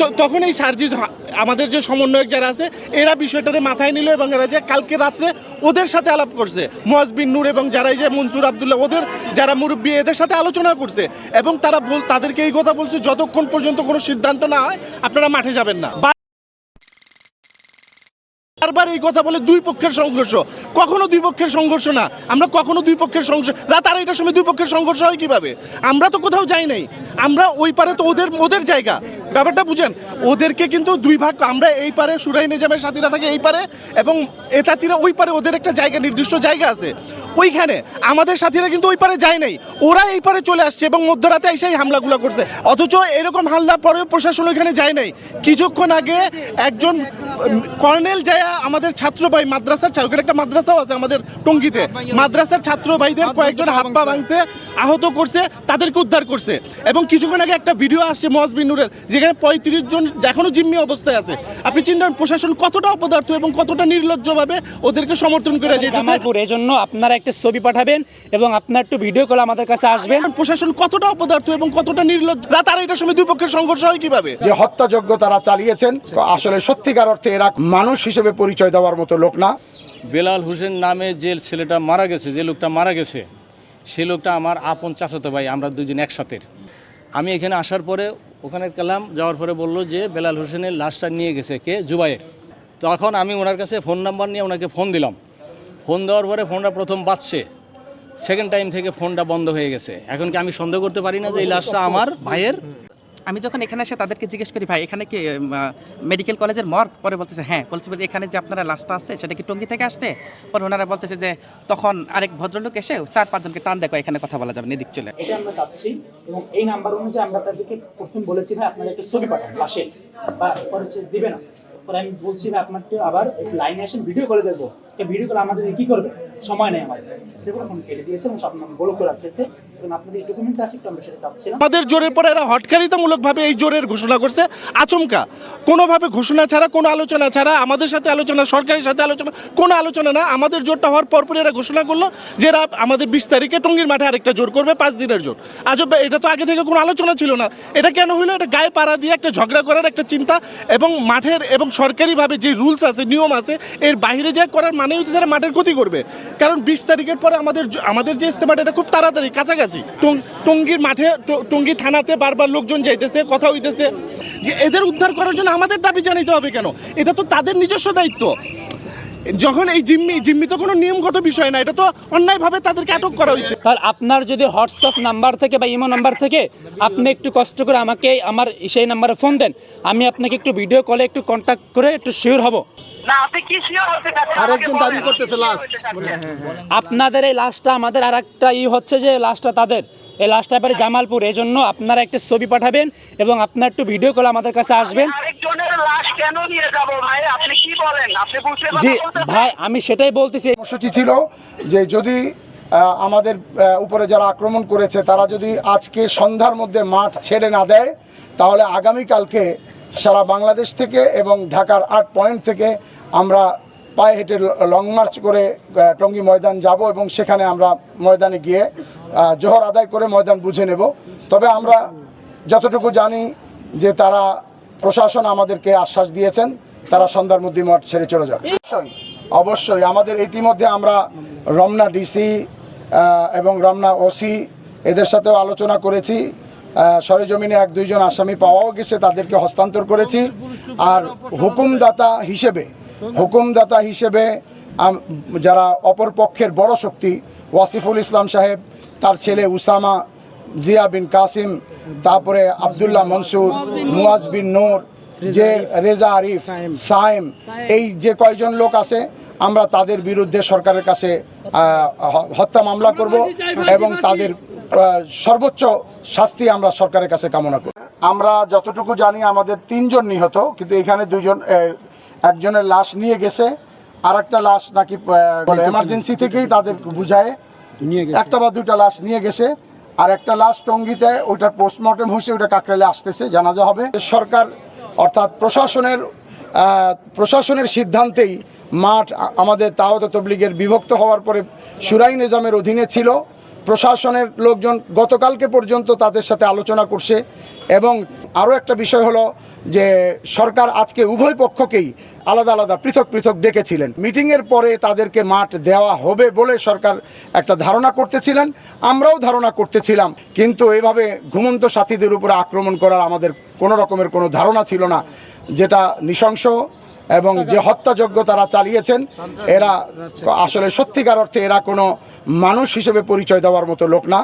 তো তখন এই সার্জিস আমাদের যে সমন্বয়ক যারা আছে, এরা বিষয়টারে মাথায় নিল এবং এরা যে কালকে রাত্রে ওদের সাথে আলাপ করছে। মোয়াজ বিন নূর এবং যারা এই যে মনসুর আবদুল্লাহ, ওদের যারা মুরব্বী, এদের সাথে আলোচনা করছে এবং তারা বল তাদেরকে এই কথা বলছে, যতক্ষণ পর্যন্ত কোনো সিদ্ধান্ত না হয়, আপনারা মাঠে যাবেন না। বারবার এই কথা বলে দুই পক্ষের সংঘর্ষ। কখনো দুই পক্ষের সংঘর্ষ না, আমরা কখনো দুই পক্ষের সংঘর্ষ রাত আড়াইটার সময় দুই পক্ষের সংঘর্ষ হয় কীভাবে? আমরা তো কোথাও যাই নাই। আমরা ওই পারে তো ওদের ওদের জায়গা। ব্যাপারটা বুঝেন, ওদেরকে কিন্তু দুই ভাগ, আমরা এই পারে সুরাই নিজামের সাথীরা থাকে এই পারে এবং এতাচিরা ওই পারে ওদের একটা জায়গা, নির্দিষ্ট জায়গা আছে। ওইখানে আমাদের সাথীরা কিন্তু ওই পারে যায় নাই। ওরা এই পারে চলে আসছে এবং মধ্যরাতে এসেই হামলাগুলো করছে। অথচ এরকম হামলা পরেও প্রশাসন ওইখানে যায় নাই। কিছুক্ষণ আগে একজন কর্নেল যায়, আমাদের ছাত্র ভাই, মাদ্রাসার ওখানে একটা মাদ্রাসাও আছে আমাদের টঙ্গিতে। মাদ্রাসার ছাত্র ভাইদের কয়েকজন হাত পা ভাঙছে, আহত করছে, তাদেরকে উদ্ধার করছে। এবং কিছুক্ষণ আগে একটা ভিডিও আসছে মহাজ বিনুরের যেখানে পঁয়ত্রিশ জন এখনও জিম্মি অবস্থায় আছে। আপনি চিন্তা প্রশাসন কতটা অপদার্থ এবং কতটা নির্লজ্জভাবে ওদেরকে সমর্থন করে যেতেছে এই জন্য আপনারা একটা ছবি পাঠাবেন এবং আপনার একটু ভিডিও কল আমাদের কাছে আসবেন। প্রশাসন কতটা অপদার্থ এবং কতটা নির্লজ্জ? রাত আড়াইটার সময় দুই পক্ষের সংঘর্ষ হয় কীভাবে? যে হত্যাযজ্ঞ তারা চালিয়েছেন আসলে সত্যিকার অর্থে এরা মানুষ হিসেবে পরিচয় দেওয়ার মতো লোক না। বেলাল হোসেন নামে যে ছেলেটা মারা গেছে যে লোকটা মারা গেছে সে লোকটা আমার আপন চাচাতো ভাই আমরা দুজন একসাথে আমি এখানে আসার পরে ওখানে গেলাম যাওয়ার পরে বলল যে বেলাল হোসেনের লাশটা নিয়ে গেছে কে? জুবাইয়ের তখন আমি ওনার কাছে ফোন নাম্বার নিয়ে ওনাকে ফোন দিলাম। ফোন দেওয়ার পরে ফোনটা প্রথম বাজছে। সেকেন্ড টাইম থেকে ফোনটা বন্ধ হয়ে গেছে। এখন কি আমি সন্দেহ করতে পারি না যে এই লাশটা আমার ভাইয়ের? আমি যখন এখানে এসে তাদেরকে জিজ্ঞেস করি, ভাই, এখানে কি মেডিকেল কলেজের মর্গ পরে বলতেছে হ্যাঁ বলছি বলে, এখানে যে আপনারা লাশটা আসছে, সেটা কি টঙ্গি থেকে আসছে? পরে ওনারা বলতেছে যে, তখন আরেক ভদ্রলোক এসে চার পাঁচজনকে টান দেখো এখানে কথা বলা যাবে না চলে এটা আমরা চাচ্ছি এবং এই নাম্বার অনুযায়ী আমরা তাদেরকে প্রথম বলেছি, ভাই, আপনারা একটা ছবি পাঠান লাশের দিবে না। পরে আমি বলছি আপনাকে আবার লাইনে আসেন ভিডিও করে দেবো ভিডিও করে আমাদের কি করবে? সময় নেই আমাদের সেটা ফোন কেটে দিয়েছে এবং করে রাখতেছে। আমরা আমাদের ঘোষণা ছাড়া, কোনো আলোচনা ছাড়া, আমাদের সাথে আলোচনা, সরকারের সাথে আলোচনা, কোনো আলোচনা না। আমাদের জোরটা হওয়ার পরপর এরা ঘোষণা করল যে এরা আমাদের বিশ তারিখে টঙ্গীর মাঠে আরেকটা জোর করবে, পাঁচ দিনের জোর। আজব, এটা তো আগে থেকে কোনো আলোচনা ছিল না। এটা কেন হলো এটা গায়ে পাড়া দিয়ে একটা ঝগড়া করার একটা চিন্তা এবং মাঠের এবং সরকারিভাবে যে রুলস আছে, নিয়ম আছে, এর বাইরে যা করার মানে হচ্ছে যারা মাঠের ক্ষতি করবে। কারণ বিশ তারিখের পরে আমাদের আমাদের যে ইস্তেমাটা, এটা খুব তাড়াতাড়ি, কাছাকাছি। টঙ্গির মাঠে টঙ্গি থানাতে বারবার লোকজন যাইতেছে, কথা হইতেছে। যে এদের উদ্ধার করার জন্য আমাদের দাবি জানাইতে হবে কেন? এটা তো তাদের নিজস্ব দায়িত্ব। যখন এই জিম্মি জিম্মি তো কোনো নিয়মগত বিষয় না এটা তো অন্যায়ভাবে তাদেরকে আটক করা হয়েছে। তাহলে আপনার যদি হোয়াটসঅ্যাপ নাম্বার থেকে বা ইমো নাম্বার থেকে আপনি একটু কষ্ট করে আমাকে আমার সেই নাম্বারে ফোন দেন আমি আপনাকে একটু ভিডিও কলে একটু কন্ট্যাক্ট করে একটু শিওর হব। আরেকজন দাবি করতেছে লাশ আপনাদের এই লাশটা আমাদের আর একটা ই হচ্ছে যে লাশটা তাদের। এই লাশটা এবারে জামালপুর এই জন্য আপনারা একটা ছবি পাঠাবেন এবং আপনার একটু ভিডিও কল আমাদের কাছে আসবেন। লাশ কেন নিয়ে যাব ভাই? আপনি কি বলেন? আপনি বুঝতে জি ভাই আমি সেটাই বলতেছি। কর্মসূচি ছিল যে যদি আমাদের উপরে যারা আক্রমণ করেছে তারা যদি আজকে সন্ধ্যার মধ্যে মাঠ ছেড়ে না দেয় তাহলে আগামীকালকে সারা বাংলাদেশ থেকে এবং ঢাকার আট পয়েন্ট থেকে আমরা পায়ে হেঁটে লং মার্চ করে টঙ্গী ময়দান যাব এবং সেখানে আমরা ময়দানে গিয়ে জোহর আদায় করে ময়দান বুঝে নেব। তবে আমরা যতটুকু জানি যে তারা প্রশাসন আমাদেরকে আশ্বাস দিয়েছেন তারা সন্ধ্যার মধ্যে মাঠ ছেড়ে চলে যাবে। অবশ্যই। আমাদের ইতিমধ্যে আমরা রমনা ডিসি এবং রমনা ওসি এদের সাথেও আলোচনা করেছি। সরেজমিনে এক দুইজন আসামি পাওয়াও গেছে তাদেরকে হস্তান্তর করেছি। আর হুকুমদাতা হিসেবে হুকুমদাতা হিসেবে যারা অপর পক্ষের বড় শক্তি ওয়াসিফুল ইসলাম সাহেব তার ছেলে উসামা জিয়া বিন কাসিম তারপরে আবদুল্লাহ মনসুর মুয়াজ বিন নূর যে রেজা আরিফ সাইম এই যে কয়জন লোক আছে আমরা তাদের বিরুদ্ধে সরকারের কাছে হত্যা মামলা করব এবং তাদের সর্বোচ্চ শাস্তি আমরা সরকারের কাছে কামনা করি। আমরা যতটুকু জানি আমাদের তিনজন নিহত কিন্তু এখানে দুজন একজনের লাশ নিয়ে গেছে আর একটা লাশ নাকি এমার্জেন্সি থেকেই তাদের বুঝায়। একটা বা দুটা লাশ নিয়ে গেছে। আর একটা লাশ টঙ্গিতে ওইটার পোস্টমর্টম হয়েছে, ওইটা কাকরালে আসতেছে, জানাজা হবে। সরকার অর্থাৎ প্রশাসনের প্রশাসনের সিদ্ধান্তেই মাঠ আমাদের তাওয়াত তবলিগের বিভক্ত হওয়ার পরে সুরাই নিজামের অধীনে ছিল। প্রশাসনের লোকজন গতকালকে পর্যন্ত তাদের সাথে আলোচনা করছে এবং আরও একটা বিষয় হলো যে সরকার আজকে উভয় পক্ষকেই আলাদা আলাদা পৃথক পৃথক ডেকেছিলেন। মিটিংয়ের পরে তাদেরকে মাঠ দেওয়া হবে বলে সরকার একটা ধারণা করতেছিলেন, আমরাও ধারণা করতেছিলাম। কিন্তু এভাবে ঘুমন্ত সাথীদের উপরে আক্রমণ করার আমাদের কোনো রকমের কোনো ধারণা ছিল না, যেটা নৃশংস। এবং যে হত্যাযজ্ঞ তারা চালিয়েছেন, এরা আসলে সত্যিকার অর্থে এরা কোনো মানুষ হিসেবে পরিচয় দেওয়ার মতো লোক না।